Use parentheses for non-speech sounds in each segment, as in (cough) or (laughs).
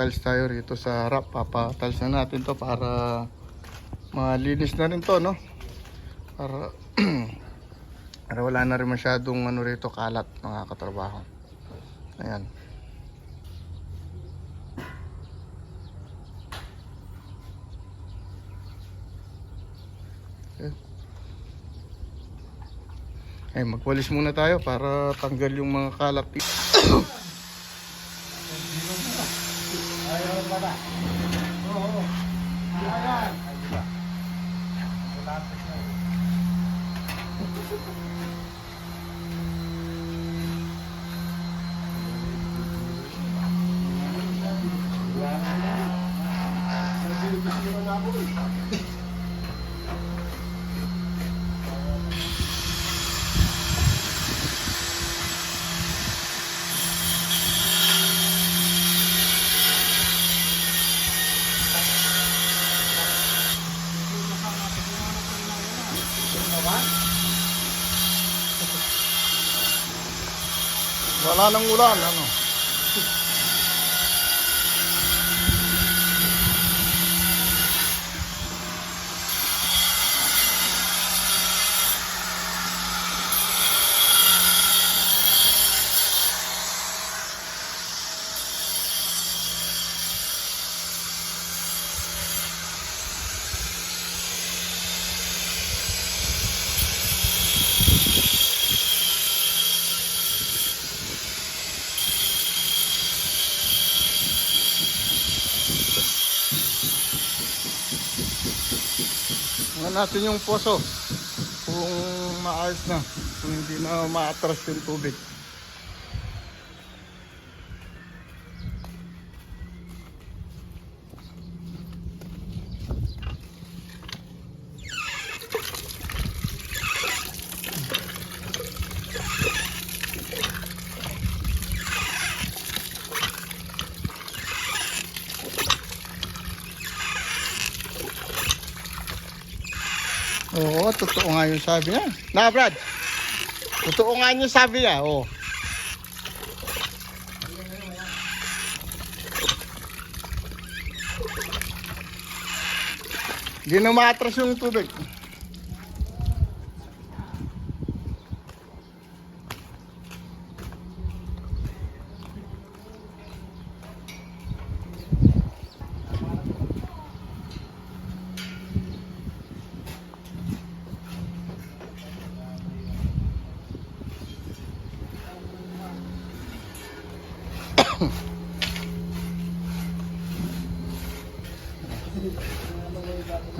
tatiles tayo rito sa harap. Papatiles na natin to para malinis na rin to, no? Para, (clears throat) para wala na rin masyadong ano rito kalat mga katrabaho. Ayan. Okay. Eh, magwalis muna tayo para tanggal yung mga kalat (coughs) dito. Wala nang natin yung poso. Kung maayos na. Kung hindi na maatras yung tubig. Oo, totoo nga yung sabi niya. Na, Brad. Totoo nga yung sabi niya. Oo. Hindi na maatras yung tubig.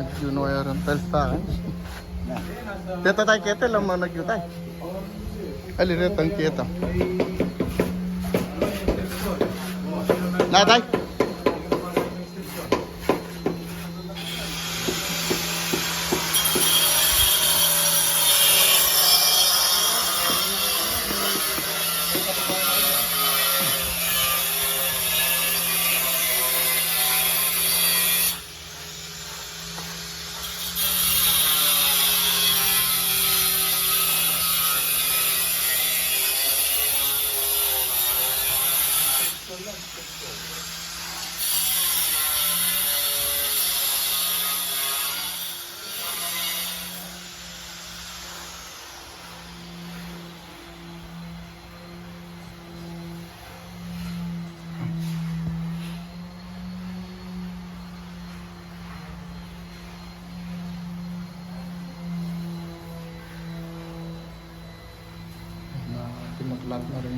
Nag-junwire ang tiles sa akin. Kita tayo kita lang mga nag-yutay. Alirit ang kita. Natay? na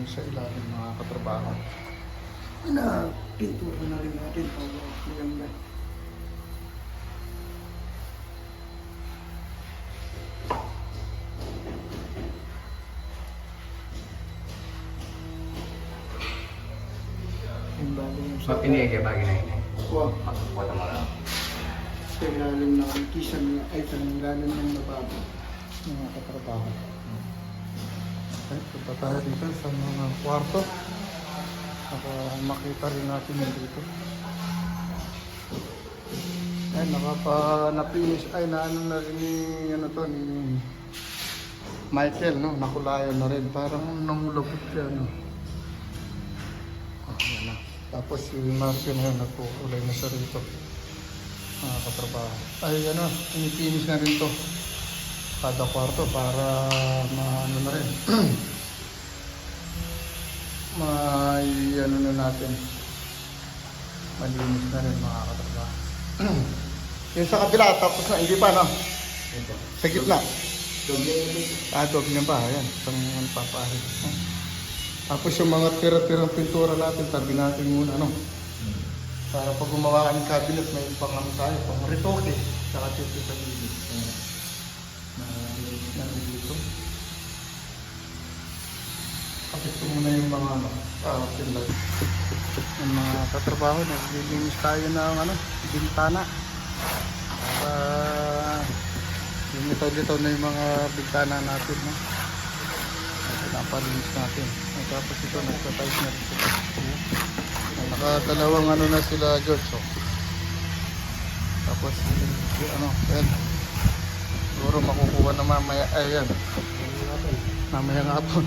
pinaglat na rin sa ilalim mga katrabaho. na pintura na rin natin para maganda. Sa, Mapinigay ba ginahin? Wag. Wala mo lang. sa ilalim na kisang ay sa ilalim ng nababa. Mga katrabaho. Okay, punta dito sa mga kwarto. Para makita rin natin yung dito. Ay, nakapa, na-finish, ay, na ano na rin ni, ano to, ni Michael, no? Nakulayan na rin. Parang namulabot siya, no? Yan na. Tapos si Marcio na yun, nagkukulay na siya rito. Mga katrabaho. Ay, ano, pinipinis na rin to. Kada kwarto para maano na rin. (clears throat) May ano na natin. Malinis na rin mga katrabaho. (clears throat) yung sa kabila, tapos na, hindi pa, no? Sa gitna. Ah, dog niya ba? Ayan, isang ano, papahit. (laughs) Tapos yung mga tira-tirang pintura natin, tabi natin muna, no? Para pag gumawa ka ng cabinet, may pang ano tayo, pang retoke. Saka titi sa gilid. Kapit ko muna yung mga ano, ah, pinlag. Yung mga katrabaho, naglilinis tayo ng ano, bintana. Para lumitaw-litaw na yung mga bintana natin, no? At napalinis natin. At tapos ito, nagtatiles na rin sila. Nakadalawang ano na sila, George, oh. Tapos, ano, ayan. Siguro makukuha na mamaya, ayan. Mamaya nga po.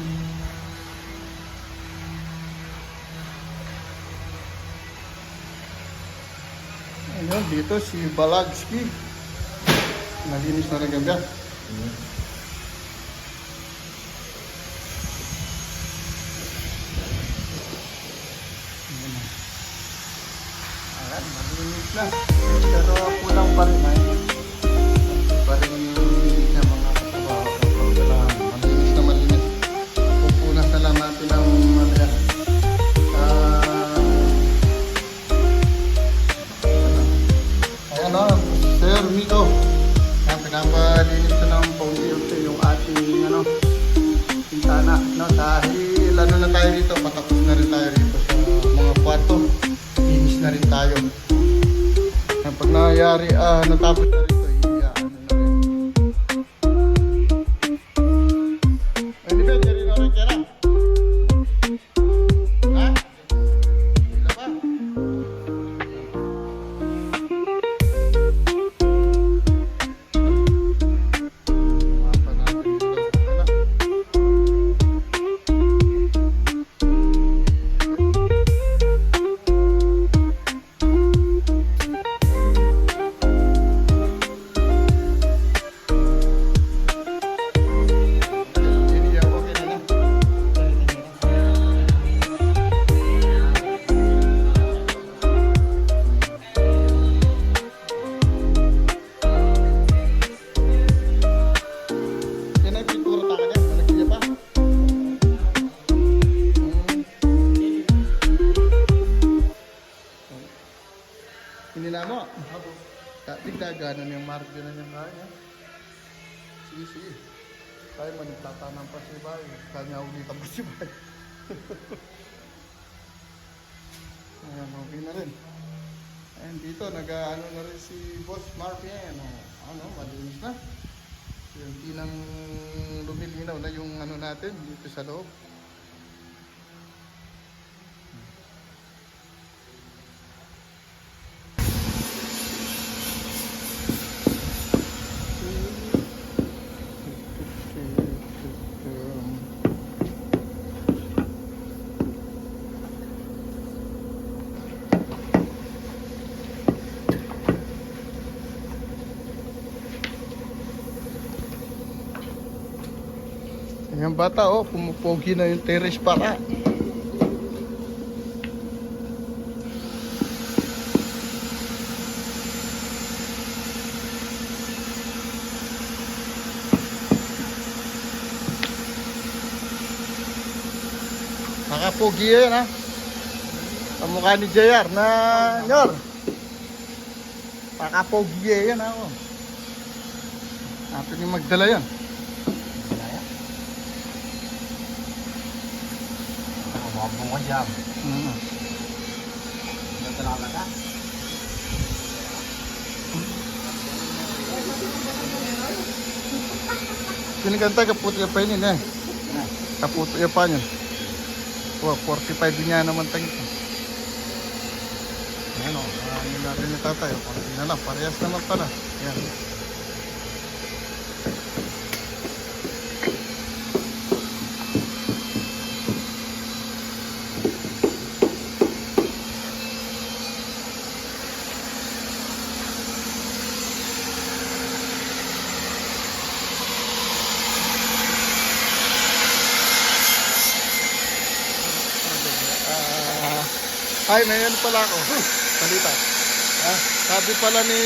Ayun, dito si Balagski. Nalinis na rin ganda. Na. Ayan, malinis na. Na rin tayo. Pag nangyayari, ah, natapos na rito, Tayo man nagtatanang pa si Bay. Kanya ulitan pa si Bay. (laughs) Ayan, okay na rin. Ayan, dito, nag-ano na rin si Boss Marvin. Oh, ano, malinis na. Yung tinang lumilinaw na yung ano natin dito sa loob. Ayan bata oh, pumupogi na yung terrace para. Nakapogi yan ha. Ang mukha ni JR na nyor. Nakapogi yan ha. Oh. Natin yung magdala yan. Mga bunga dyan. Mm. Ito talaga ka? Kinikanta kaputi pa yun eh. Kaputi pa yun. Oh, 45 din niya naman tagi. Ayan o, uh, yun natin yung tatay. O, konti na lang, parehas naman pala. Ayan. Ay, may ano pala ako. Salita. Ah, sabi pala ni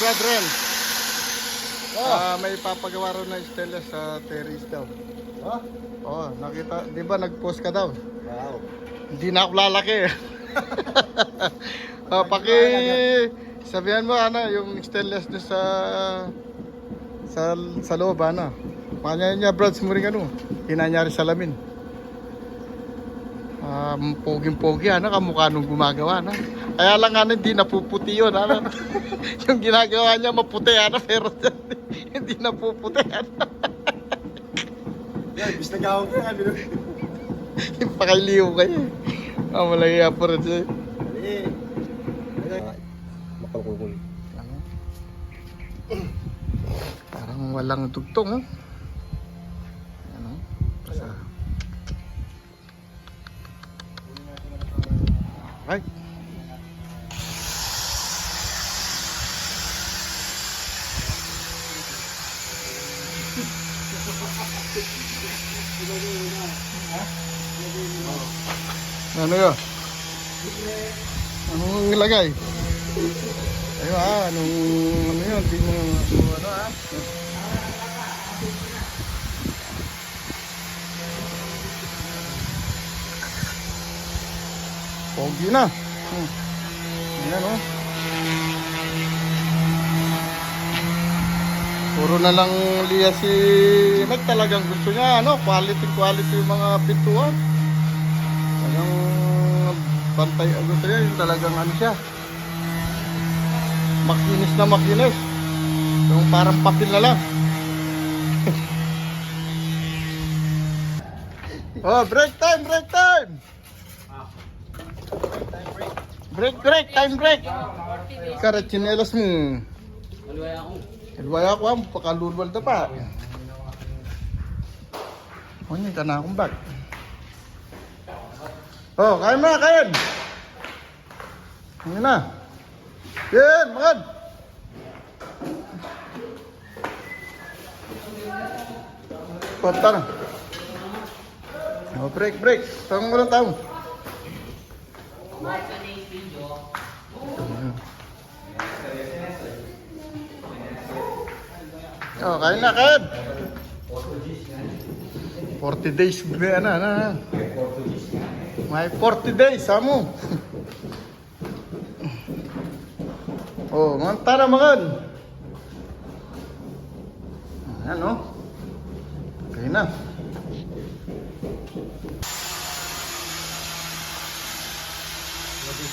Brad Ren, ah, may papagawa rin na stainless sa terrace daw. Oh? Oo, nakita, di ba nag-post ka daw? Wow. Hindi na ako lalaki. oh, (laughs) paki sabihan mo ano, yung stainless doon sa sa sa loob ano. Kanya niya Brad sumuring ano, hinanyari salamin. Um, poging-pogi, ano, kamukha nung gumagawa, no? Kaya lang, ano, hindi napuputi yun, ano? (laughs) yung ginagawa niya maputi, ano, pero (laughs) hindi napuputi, ano? Yan, bis na gawag ka. Ano? yung pakiliw kayo. Ah, malaya po rin siya. Eh. Makalkulkul. Ano? Parang walang tugtong, oh. Right. Ano yun? Anong ilagay? Ayun ah, anong Pogi na. Hmm. Ayan oh. Puro na lang liya si Meg talagang gusto niya ano, quality quality yung mga pintuan. Talagang bantay ang gusto niya, yung talagang ano siya. Makinis na makinis. Yung parang papel na lang. (laughs) oh, break time, break time! Break, break, time break! Kara, chinelas mo. Alwaya ako, ang pakalulwal na pa. O, oh, ka na akong bag. Oh, kain mo na, kain! Ano na? Yan, makan! Punta na. Oh, break, break. Tangang mo lang tao. Oh, kain na, kain. 40 days, ano, ano, ano. May 40 days, amo. oh, mga tara makan. Ano? Okay na.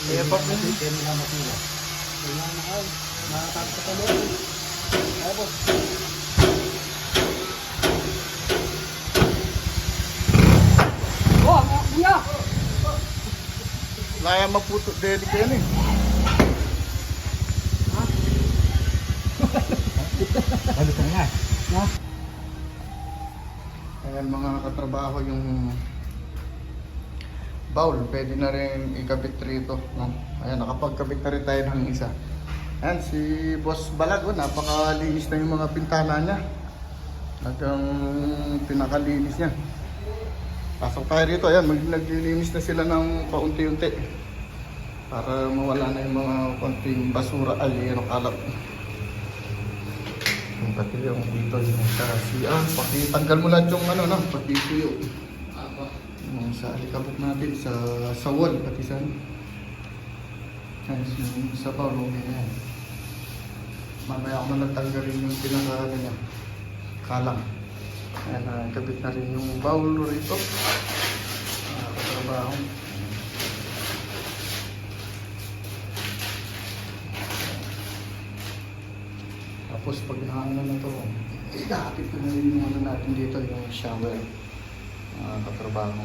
Kaya pa po. Kaya nila matula. Laya maputo deli kayo eh. Ano ka nga? Ayan mga katrabaho yung bowl. Pwede na rin ikabit rito. No? Ayan, nakapagkabit na rin tayo ng isa. Ayan, si Boss Balag, oh, napakalinis na yung mga pintana niya. Hanggang pinakalinis niya. Pasok tayo rito, ayan, naglilinis na sila ng paunti-unti. Para mawala na yung mga konting basura, ano, kalat. Yung pati yung dito yung sa CR, pati tanggal mo lahat yung ano na, pati tuyo. Yung sa alikabok natin, sa sa wall, pati sa ano. Ayun, yung sa paulo niya yan. Mamaya ako na tanggalin yung pinaka ano niya, kalang. Ayan, uh, kabit na rin yung bowl rito. Uh, katrabaho. Tapos pag naano na to, ikakapit ko na rin yung ano natin dito, yung shower. Mga katrabaho.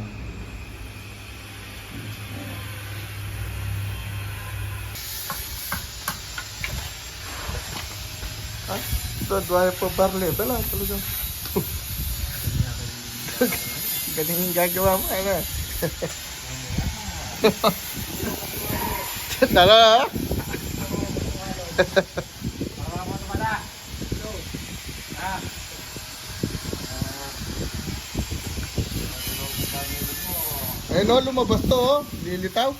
Dodwaya po barley. Dala, talagang. Galing yung gagawa mo, ano? Dala, ah. Ayun o, lumabas to oh. Lilitaw.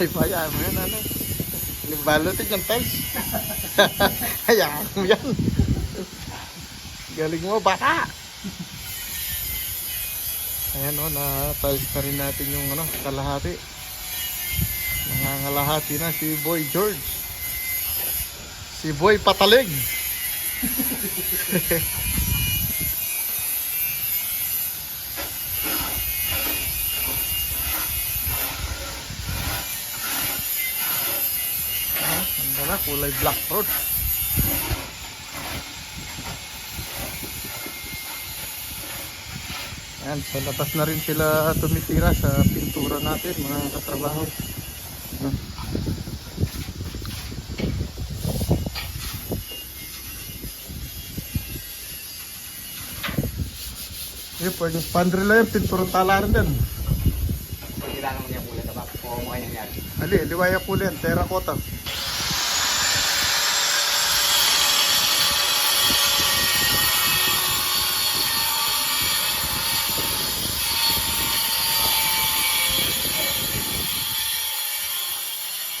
Ay, paya mo yan, ano. Limbalotin yung tiles. (laughs) Hayaan mo yan. Galing mo, bata. Ayan o, na-tiles na rin natin yung ano, kalahati. Nangangalahati na si Boy George. Si Boy Patalig. (laughs) Ah, Ganda na, kulay black road. Ayan, sa labas na rin sila tumitira sa pintura natin, mga katrabaho. Hmm. Eh, pwede pandre lang yung pintura tala rin din. Kailangan mo niya kulay na ba? Kung kanya yan. Ali, liwaya kulay, terracotta.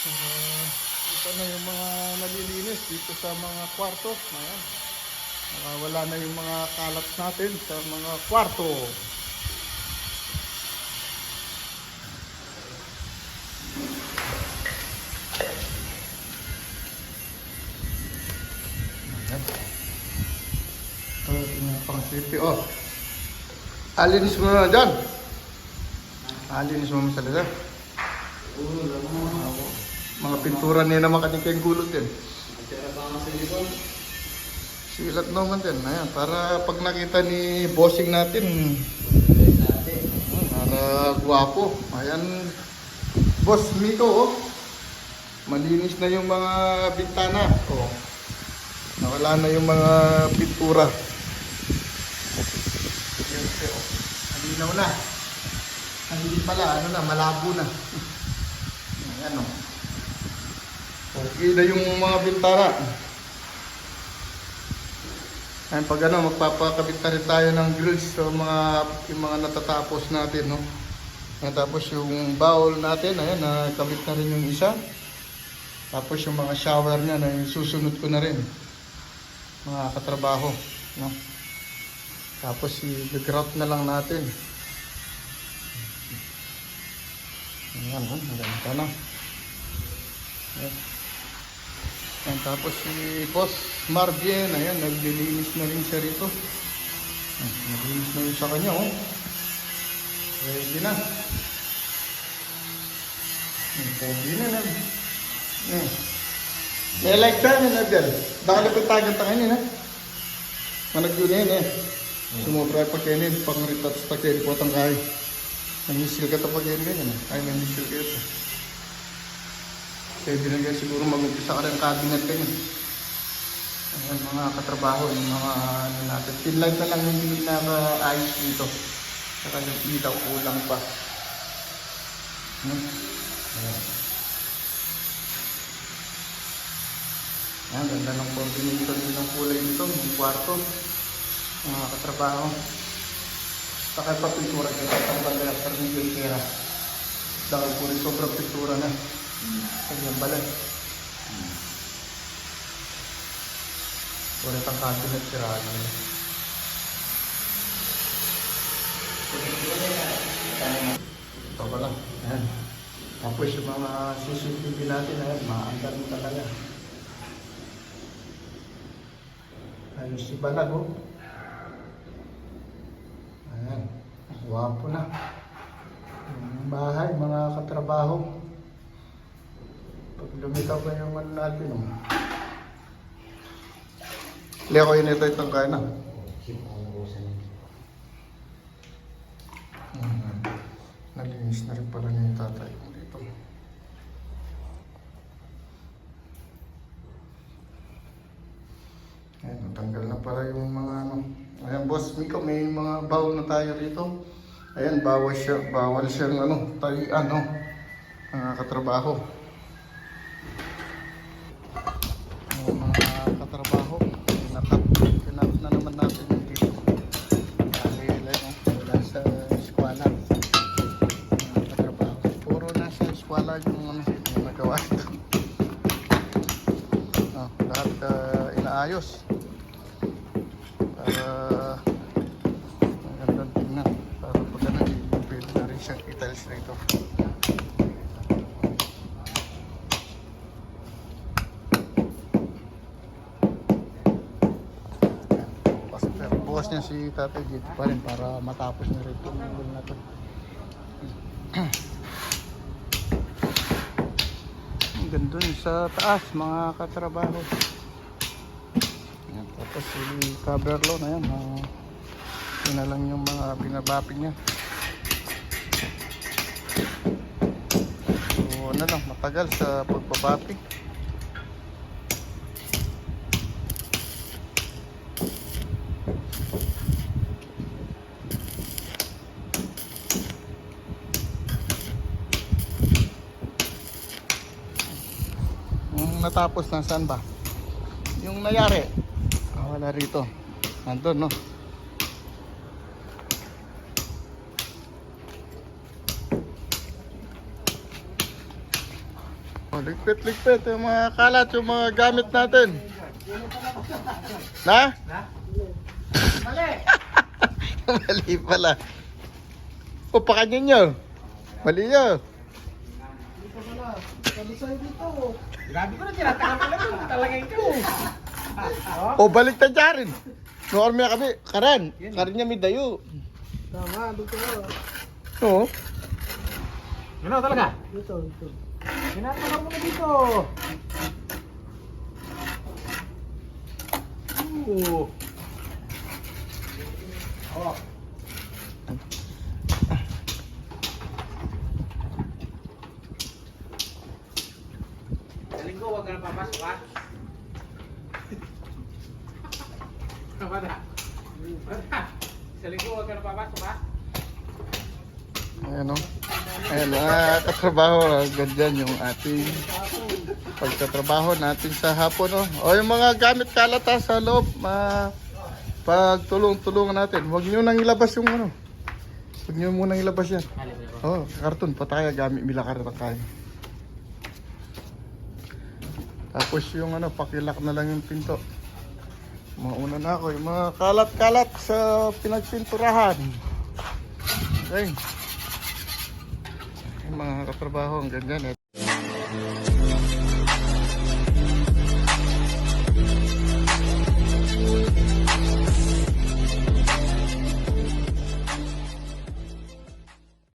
Ah, ito na yung mga nalilinis dito sa mga kwarto. Ayan. Ah, wala na yung mga kalat natin sa mga kwarto. Ito yung pang safety. Oh. Alinis mo na dyan. Alinis mo sa lasa. Mga pintura niya naman kanyang kayong gulot din. Silat naman din. Ayan, para pag nakita ni bossing natin, para guwapo. Ayan, boss Mito, oh. Malinis na yung mga bintana. Oh. Nawala na yung mga pintura. Yan, pero, Malinaw na. Ang hindi pala, ano na, malabo na. Ayan, oh. Okay na yung mga bintana. Ayan, pag ano, magpapakabit na rin tayo ng grills sa mga, yung mga natatapos natin, no? Ayan, tapos yung bowl natin, ayan, nakabit na rin yung isa. Tapos yung mga shower niya, na susunod ko na rin. Mga katrabaho, no? Tapos i-grout na lang natin. Ayan, ha? Maganda na. Ayan. Ayan, tapos si Boss Marvin, ayan, naglilinis na rin siya rito. Ayan, naglilinis na rin sa kanya, oh. Ready na. Ayan, Ready na na. Ayan. May like ka na Nagel. Baka napitagan ta kanin, ha? Manag yun yan, eh. Sumobra pa kanin, pang retats pa kanin po tang kay. Nangisil ka ta pa kanin ganyan, eh. Ay, nangisil ka ito. Pwede na guys, siguro mag-umpisa ka ng cabinet kayo. Ayan, mga katrabaho, yung mga ano natin. Pin light na lang hindi naka-ayos dito. Saka yung ilaw kulang pa. Hmm? Ayan. Ayan, ganda ng combination din ng kulay nito, yung kwarto. Mga katrabaho. Saka pa pintura dito, banda sa rin yung kera. Dahil po rin sobrang pintura na. Kanyang balay. Ulit ang cabinet sirado. Ito pa lang. Ayan. Tapos yung mga CCTV natin, ayan, maandar mo talaga. Ayun si Balag, oh. Ayan. Wapo na. Yung bahay, mga katrabaho. Pag lumitaw pa yung ano natin, oh. Leo, yun ito itong kaya na. Mm, Nalinis na rin pala niya yung tatay ko dito. Tanggal na para yung mga ano. Ayan, boss Miko, may mga bawal na tayo rito. Ayan, bawal siya, bawal siyang ano, tayo, ano, mga katrabaho. Ah, inaayos para magandang tingnan. Para pag ano pwede na rin siyang i-tiles rito bukas niya si Tatay dito pa rin para matapos na rin itong level na to. Ang ganda sa taas mga katrabaho Tapos si coverlo na yan uh, yun na lang yung mga binabapi niya so ano lang matagal sa pagbabapi Yung natapos na saan ba? Yung nangyari. Wala rito. Nandun, no? Oh, ligpit, ligpit. Yung mga kalat, yung mga gamit natin. Na? Mali! (laughs) Mali pala. O, pakanyan nyo. Mali nyo. Dito pala. Sabi sa'yo. Grabe ko na tinataka pala. Talaga ikaw. O, balik na dyan. Noon may kami, karan. Karan niya may dayo. Tama, dito ka. Oo. Ano talaga? Dito, dito. Tinataka mo na dito. Oo. Oh. Sa linggo, huwag ka na papasok ha? Bata. Bata. Sa linggo, huwag ka na papasok ha? Ayan o. Ayan mga katrabaho, ganyan yung ating pagtatrabaho natin sa hapon o. O yung mga gamit kalata sa loob, ma pagtulong-tulungan natin. Huwag nyo nang ilabas yung ano. Huwag nyo munang ilabas yan. Oh, karton, pataya gamit milakar na kayo. Tapos yung ano, pakilak na lang yung pinto. Mauna na ako, yung mga kalat-kalat sa pinagpinturahan. Okay. Mga katrabaho, ang ganyan eh.